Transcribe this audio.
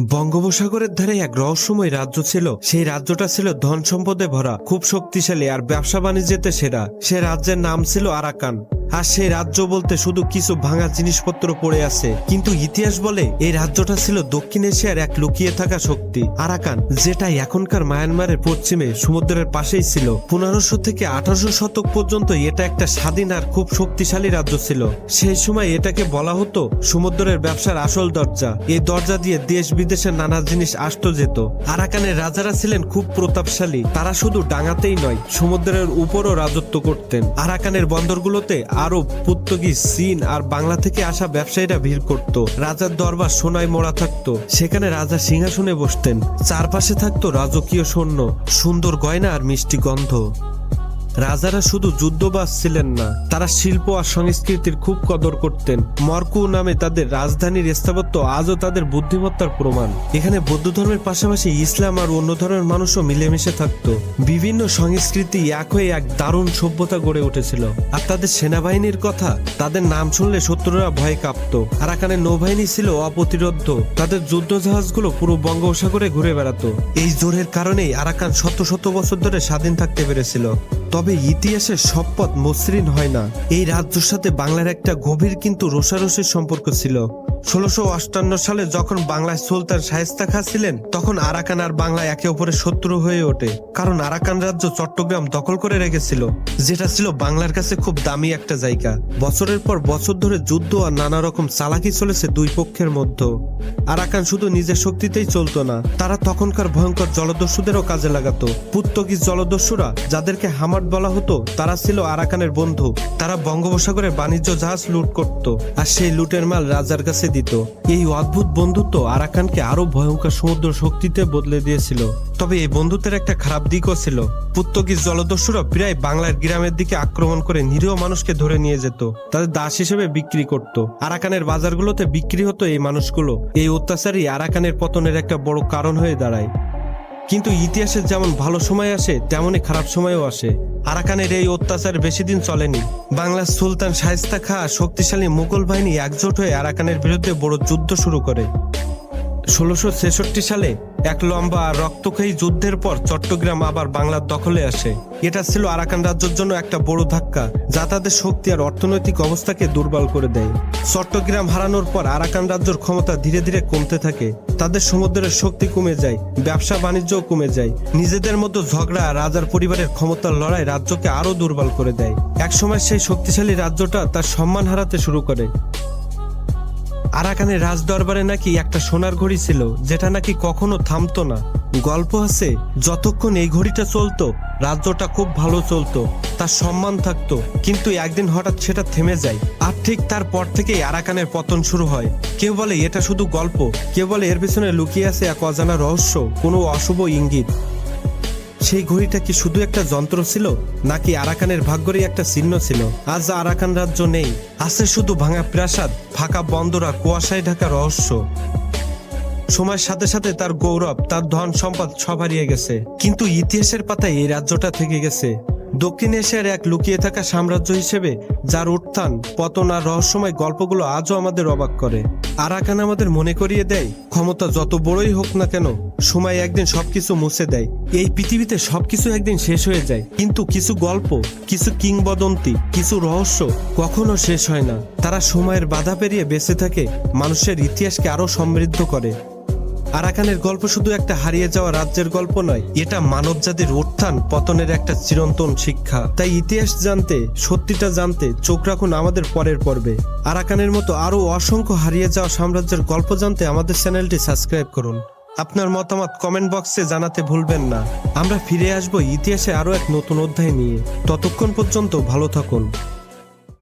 বঙ্গোপসাগরের ধারে এক রহস্যময় রাজ্য ছিল। সেই রাজ্যটা ছিল ধন সম্পদে ভরা, খুব শক্তিশালী আর ব্যবসা বাণিজ্যেতে সেরা। সে রাজ্যের নাম ছিল আরাকান। আর সেই রাজ্য বলতে শুধু কিছু ভাঙা জিনিসপত্র পড়ে আছে। কিন্তু ইতিহাস বলে, এই রাজ্যটা ছিল দক্ষিণ এশিয়ার এক লুকিয়ে থাকা শক্তি, আরাকান যেটা এখনকার মায়ানমারের পশ্চিমে সমুদ্রের পাশেই ছিল। পনেরোশো থেকে আঠারোশো শতক পর্যন্ত এটা একটা স্বাধীন আর খুব শক্তিশালী রাজ্য ছিল। সেই সময় এটাকে বলা হতো সমুদ্রের ব্যবসার আসল দরজা। এই দরজা দিয়ে দেশ বিদেশের নানা জিনিস আসতো যেত। আরাকানের রাজারা ছিলেন খুব প্রতাপশালী। তারা শুধু ডাঙাতেই নয়, সমুদ্রের উপরও রাজত্ব করতেন। আরাকানের বন্দরগুলোতে আরব, পর্তুগিজ, চীন আর বাংলা থেকে আসা ব্যবসায়ীরা ভিড় করত। রাজার দরবার সোনায় মোড়া থাকত। সেখানে রাজা সিংহাসনে বসতেন। চারপাশে থাকতো রাজকীয় সৈন্য। সুন্দর গয়না আর মিষ্টি গন্ধ। রাজারা শুধু যুদ্ধবাজ ছিলেন না, তারা শিল্প আর সংস্কৃতির খুব কদর করতেন। মর্কু নামে তাদের রাজধানীর স্থাপত্য আজও তাদের বুদ্ধিমত্তার প্রমাণ। এখানে বৌদ্ধ ধর্মের পাশাপাশি ইসলাম আর অন্য ধর্মের মানুষও মিলেমিশে থাকত। বিভিন্ন সংস্কৃতি এক হয়ে এক দারুণ সভ্যতা গড়ে উঠেছিল। আর তাদের সেনাবাহিনীর কথা, তাদের নাম শুনলে শত্রুরা ভয় কাঁপত। আরাকানের নৌবাহিনী ছিল অপ্রতিরোধ্য। তাদের যুদ্ধ জাহাজগুলো পুরো বঙ্গোপসাগরে ঘুরে বেড়াতো। এই জোরের কারণেই আরাকান শত শত বছর ধরে স্বাধীন থাকতে পেরেছিল। তবে ইতিহাসের সব পথ মসৃণ হয় না। এই রাজ্যের সাথে বাংলার একটা গভীর কিন্তু রোষারসির সম্পর্ক ছিল। ষোলোশো অষ্টান্ন সালে যখন বাংলায় সুলতান শায়েস্তা খা ছিলেন, তখন আরাকান আর বাংলা একে অপরের শত্রু হয়ে ওঠে। কারণ আরাকান রাজ্য চট্টগ্রাম দখল করে রেখেছিল, যেটা ছিল বাংলার কাছে খুব দামি একটা জায়গা। বছরের পর বছর ধরে যুদ্ধ আর নানা রকম চালাকি চলেছে দুই পক্ষের মধ্যে। আরাকান শুধু নিজের শক্তিতেই চলতো না, তারা তখনকার ভয়ঙ্কর জলদস্যুদেরও কাজে লাগাতো। পুত্তগিজ জলদস্যুরা, যাদেরকে হামাট বলা হতো, তারা ছিল আরাকানের বন্ধু। তারা বঙ্গোপসাগরের বাণিজ্য জাহাজ লুট করত, আর সেই লুটের মাল রাজার কাছে দিত। এই অদ্ভুত বন্ধুত্ব আরাকানকে আরও ভয়ঙ্কর সমুদ্র শক্তিতে বদলে দিয়েছিল। তবে এই বন্ধুত্বের একটা খারাপ দিকও ছিল। পর্তুগিজ জলদস্যুরা প্রায় বাংলার গ্রামের দিকে আক্রমণ করে নিরীহ মানুষকে ধরে নিয়ে যেত। তাদের দাস হিসেবে বিক্রি করত। আরাকানের বাজারগুলোতে বিক্রি হতো এই মানুষগুলো। এই অত্যাচারই আরাকানের পতনের একটা বড় কারণ হয়ে দাঁড়ায়। কিন্তু ইতিহাসে যেমন ভালো সময় আসে, তেমনই খারাপ সময়ও আসে। আরাকানের এই অত্যাচার বেশি দিন চলেনি। বাংলার সুলতান শায়েস্তা খা শক্তিশালী মুঘল বাহিনী একজোট হয়ে আরাকানের বিরুদ্ধে বড় যুদ্ধ শুরু করে। ষোলোশো সালে এক লম্বা আর রক্তক্ষয়ী যুদ্ধের পর চট্টগ্রাম আবার বাংলার দখলে আসে। এটা ছিল আরাকান রাজ্যের জন্য একটা বড় ধাক্কা, যা তাদের শক্তি আর অর্থনৈতিক অবস্থাকে দুর্বল করে দেয়। চট্টগ্রাম হারানোর পর আরাকান রাজ্যের ক্ষমতা ধীরে ধীরে কমতে থাকে। তাদের সমুদ্রের শক্তি কমে যায়, ব্যবসা বাণিজ্যও কমে যায়। নিজেদের মধ্যে ঝগড়া রাজার পরিবারের ক্ষমতার লড়াই রাজ্যকে আরও দুর্বল করে দেয়। একসময় সেই শক্তিশালী রাজ্যটা তার সম্মান হারাতে শুরু করে। আরাকানের রাজ দরবারে নাকি একটা সোনার ঘড়ি ছিল, যেটা নাকি কখনো থামতো না। গল্প আছে, যতক্ষণ এই ঘড়িটা চলতো, রাজ্যটা খুব ভালো চলতো, তার সম্মান থাকতো। কিন্তু একদিন হঠাৎ সেটা থেমে যায়, আর ঠিক তারপর থেকেই আরাকানের পতন শুরু হয়। কেউ বলে, এটা শুধু গল্প। কেউ বলে, এর পিছনে লুকিয়ে আছে এক অজানা রহস্য, কোনো অশুভ ইঙ্গিত। সেই ঘড়িটা কি শুধু একটা যন্ত্র ছিল, নাকি আরাকানের ভাগ্যরই একটা চিহ্ন ছিল? আজ আরাকান রাজ্য নেই। আছে শুধু ভাঙা প্রাসাদ, ফাঁকা বন্দরা কুয়াশায় ঢাকা রহস্য। সময়ের সাথে সাথে তার গৌরব, তার ধন সম্পদ সব হারিয়ে গেছে। কিন্তু ইতিহাসের পাতায় এই রাজ্যটা থেকে গেছে। দক্ষিণ এশিয়ার এক লুকিয়ে থাকা সাম্রাজ্য হিসেবে, যার উত্থান, পতন আর রহস্যময় গল্পগুলো আজও আমাদের অবাক করে। আরাকান আমাদের মনে করিয়ে দেয়, ক্ষমতা যত বড়ই হোক না কেন, সময় একদিন সবকিছু মুছে দেয়। এই পৃথিবীতে সবকিছু একদিন শেষ হয়ে যায়, কিন্তু কিছু গল্প, কিছু কিংবদন্তি, কিছু রহস্য কখনো শেষ হয় না। তারা সময়ের বাধা পেরিয়ে বেঁচে থাকে, মানুষের ইতিহাসকে আরও সমৃদ্ধ করে। আরাকানের গল্প শুধু একটা হারিয়ে যাওয়া রাজ্যের গল্প নয়, এটা মানব জাতির উত্থান, পতনের একটা চিরন্তন শিক্ষা। তাই ইতিহাস জানতে, সত্যিটা জানতে চোখ রাখুন আমাদের পরের পর্বে। আরাকানের মতো আরও অসংখ্য হারিয়ে যাওয়া সাম্রাজ্যের গল্প জানতে আমাদের চ্যানেলটি সাবস্ক্রাইব করুন। আপনার মতামত কমেন্ট বক্সে জানাতে ভুলবেন না। আমরা ফিরে আসব ইতিহাসে আরও এক নতুন অধ্যায় নিয়ে। ততক্ষণ পর্যন্ত ভালো থাকুন।